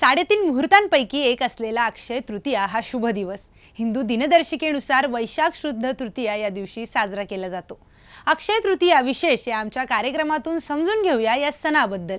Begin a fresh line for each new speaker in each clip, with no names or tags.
साडेतीन मुहूर्तांपैकी एक असलेला अक्षय तृतीया हा शुभ दिवस. हिंदू दिनदर्शिकेनुसार वैशाख शुद्ध तृतीया या दिवशी साजरा केला जातो. अक्षय तृतीया विशेष या आमच्या कार्यक्रमातून समजून घेऊया या सणाबद्दल.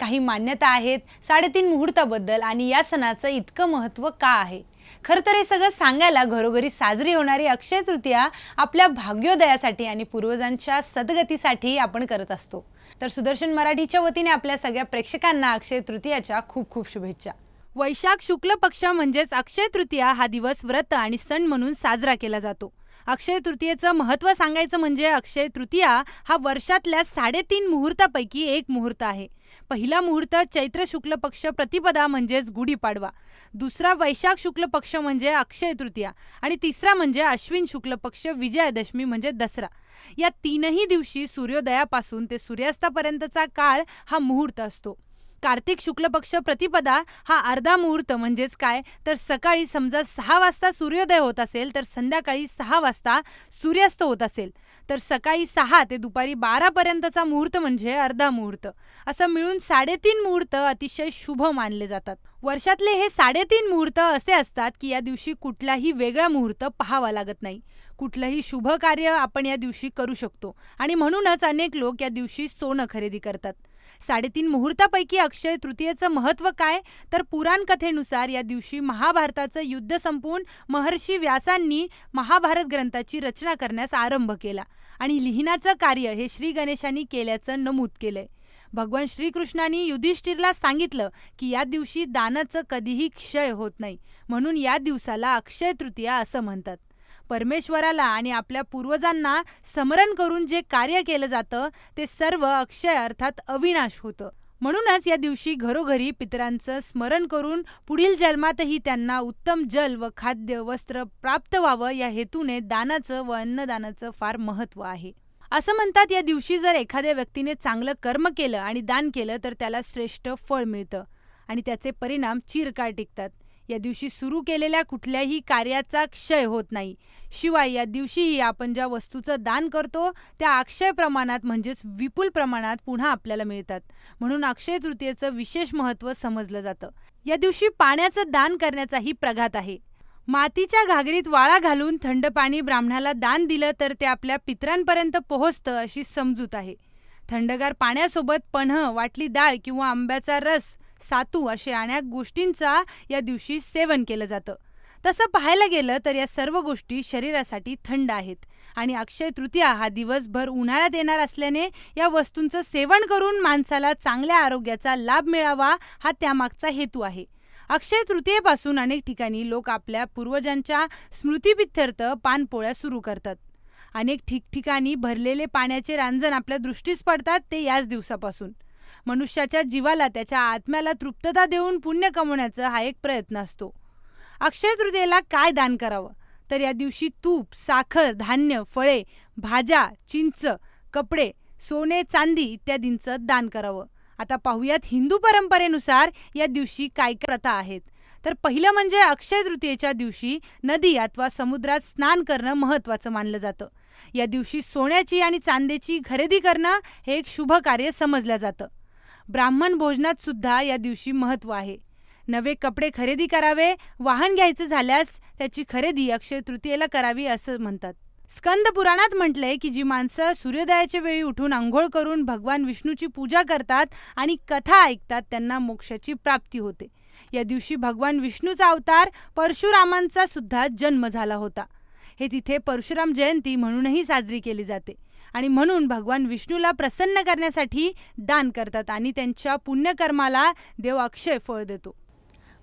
काही मान्यता आहेत साडेतीन मुहूर्ताबद्दल आणि या सणाचं इतकं महत्त्व का आहे? खरं तर हे सगळं सांगायला घरोघरी साजरी होणारी अक्षय तृतीया आपल्या भाग्योदयासाठी आणि पूर्वजांच्या सदगतीसाठी आपण करत असतो. तर सुदर्शन मराठीच्या वतीने आपल्या सगळ्या प्रेक्षकांना अक्षय तृतीयाच्या खूप खूप शुभेच्छा. वैशाख शुक्ल पक्ष म्हणजेच अक्षय तृतीया हा दिवस व्रत आणि सण म्हणून साजरा केला जातो. अक्षय तृतीयेचं महत्त्व सांगायचं म्हणजे अक्षय तृतीया हा वर्षातल्या साडेतीन मुहूर्तापैकी एक मुहूर्त आहे. पहिला मुहूर्त चैत्र शुक्ल पक्ष प्रतिपदा म्हणजेच गुढीपाडवा. दुसरा वैशाख शुक्ल पक्ष म्हणजे अक्षय तृतीया. आणि तिसरा म्हणजे अश्विन शुक्ल पक्ष विजयादशमी म्हणजे दसरा. या तीनही दिवशी सूर्योदयापासून ते सूर्यास्तापर्यंतचा काळ हा मुहूर्त असतो. कार्तिक शुक्ल पक्ष प्रतिपदा हा अर्धा मुहूर्त म्हणजेच काय? तर सकाळी समजा सहा वाजता सूर्योदय होत असेल तर संध्याकाळी सहा वाजता सूर्यास्त होत असेल. तर सकाळी सहा ते दुपारी बारापर्यंतचा मुहूर्त म्हणजे अर्धा मुहूर्त. असं मिळून साडेतीन मुहूर्त अतिशय शुभ मानले जातात. वर्षातले हे साडेतीन मुहूर्त असे असतात की या दिवशी कुठलाही वेगळा मुहूर्त पाहावा लागत नाही. कुठलंही शुभ कार्य आपण या दिवशी करू शकतो. आणि म्हणूनच अनेक लोक या दिवशी सोनं खरेदी करतात. साडेतीन मुहूर्तापैकी अक्षय तृतीयेचं महत्त्व काय? तर पुराणकथेनुसार या दिवशी महाभारताचं युद्ध संपवून महर्षी व्यासांनी महाभारत ग्रंथाची रचना करण्यास आरंभ केला. आणि लिहिण्याचं कार्य हे श्री गणेशांनी केल्याचं नमूद केलंय. भगवान श्रीकृष्णांनी युधिष्ठिरला सांगितलं की या दिवशी दानाचं कधीही क्षय होत नाही. म्हणून या दिवसाला अक्षय तृतीया असं म्हणतात. परमेश्वराला आणि आपल्या पूर्वजांना स्मरण करून जे कार्य केलं जातं ते सर्व अक्षय अर्थात अविनाश होतं. म्हणूनच या दिवशी घरोघरी पितरांचं स्मरण करून पुढील जन्मातही त्यांना उत्तम जल व खाद्य वस्त्र प्राप्त व्हावं या हेतूने दानाचं व अन्नदानाचं फार महत्त्व आहे. असं म्हणतात या दिवशी जर एखाद्या व्यक्तीने चांगलं कर्म केलं आणि दान केलं तर त्याला श्रेष्ठ फळ मिळतं आणि त्याचे परिणाम चिरकाळ टिकतात. या दिवशी सुरू केलेल्या कुठल्याही कार्याचा क्षय होत नाही. शिवाय या दिवशीही आपण ज्या वस्तूचं दान करतो त्या अक्षय प्रमाणात म्हणजेच विपुल प्रमाणात पुन्हा आपल्याला मिळतात. म्हणून अक्षय तृतीयेचं विशेष महत्त्व समजलं जातं. या दिवशी पाण्याचं दान करण्याचाही प्रघात आहे. मातीच्या घागरीत वाळा घालून थंड पाणी ब्राह्मणाला दान दिलं तर ते आपल्या पितरांपर्यंत पोहोचतं अशी समजूत आहे. थंडगार पाण्यासोबत पन्ह वाटली डाळ किंवा आंब्याचा रस सातू असे अनेक गोष्टींचा या दिवशी सेवन केलं जातं. तसं पाहायला गेलं तर या सर्व गोष्टी शरीरासाठी थंड आहेत आणि अक्षय तृतीया हा दिवसभर उन्हाळ्यात येणार असल्याने या वस्तूंचं सेवन करून माणसाला चांगल्या आरोग्याचा लाभ मिळावा हा त्यामागचा हेतू आहे. अक्षय तृतीयेपासून अनेक ठिकाणी लोक आपल्या पूर्वजांच्या स्मृतीपित्यर्थ पानपोळ्या सुरू करतात. अनेक ठिकठिकाणी भरलेले पाण्याचे रांजण आपल्या दृष्टीस पडतात ते याच दिवसापासून. मनुष्याच्या जीवाला त्याच्या आत्म्याला तृप्तता देऊन पुण्य कमवण्याचा हा एक प्रयत्न असतो. अक्षय तृतीयेला काय दान करावं? तर या दिवशी तूप साखर धान्य फळे भाज्या चिंच कपडे सोने चांदी इत्यादींचं दान करावं. आता पाहूयात हिंदू परंपरेनुसार या दिवशी काय काय प्रथा आहेत. तर पहिलं म्हणजे अक्षय तृतीयेच्या दिवशी नदी अथवा समुद्रात स्नान करणं महत्त्वाचं मानलं जातं. या दिवशी सोन्याची आणि चांदीची खरेदी करणं हे एक शुभ कार्य समजलं जातं. ब्राह्मण भोजनात सुद्धा या दिवशी महत्त्व आहे. नवे कपडे खरेदी करावे वाहन घ्यायचं झाल्यास त्याची खरेदी अक्षय तृतीयेला करावी असं म्हणतात. स्कंद पुराणात म्हटलंय की जी माणसं सूर्योदयाच्या वेळी उठून आंघोळ करून भगवान विष्णूची पूजा करतात आणि कथा ऐकतात त्यांना मोक्षाची प्राप्ती होते. या दिवशी भगवान विष्णूचा अवतार परशुरामांचा सुद्धा जन्म झाला होता. हे तिथे परशुराम जयंती म्हणूनही साजरी केली जाते. आणि म्हणून भगवान विष्णूला प्रसन्न करण्यासाठी दान करतात आणि त्यांच्या पुण्यकर्माला देव अक्षय फळ देतो.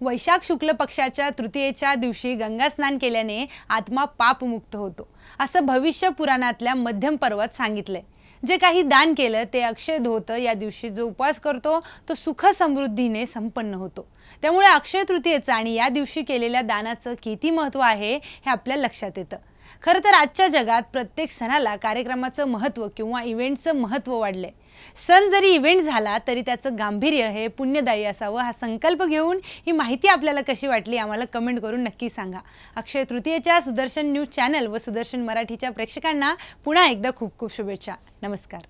वैशाख शुक्ल पक्षाच्या तृतीयेच्या दिवशी गंगा स्नान केल्याने आत्मा पापमुक्त होतो. असं भविष्य पुराणातल्या मध्यम पर्वात सांगितलंय. जे काही दान केलं ते अक्षय धोतं या दिवशी जो उपवास करतो तो सुख समृद्धीने संपन्न होतो. त्यामुळे अक्षय तृतीयेचं आणि या दिवशी केलेल्या दानाचं किती महत्त्व आहे हे आपल्या लक्षात येतं. खरं तर आजच्या जगात प्रत्येक सणाला कार्यक्रमाचं महत्त्व किंवा इव्हेंटचं महत्त्व वाढलंय. सण जरी इव्हेंट झाला तरी त्याचं गांभीर्य हे पुण्यदायी असावं हा संकल्प घेऊन ही माहिती आपल्याला कशी वाटली आम्हाला कमेंट करून नक्की सांगा. अक्षय तृतीयेच्या सुदर्शन न्यूज चॅनल व सुदर्शन मराठीच्या प्रेक्षकांना पुन्हा एकदा खूप खूप शुभेच्छा. नमस्कार.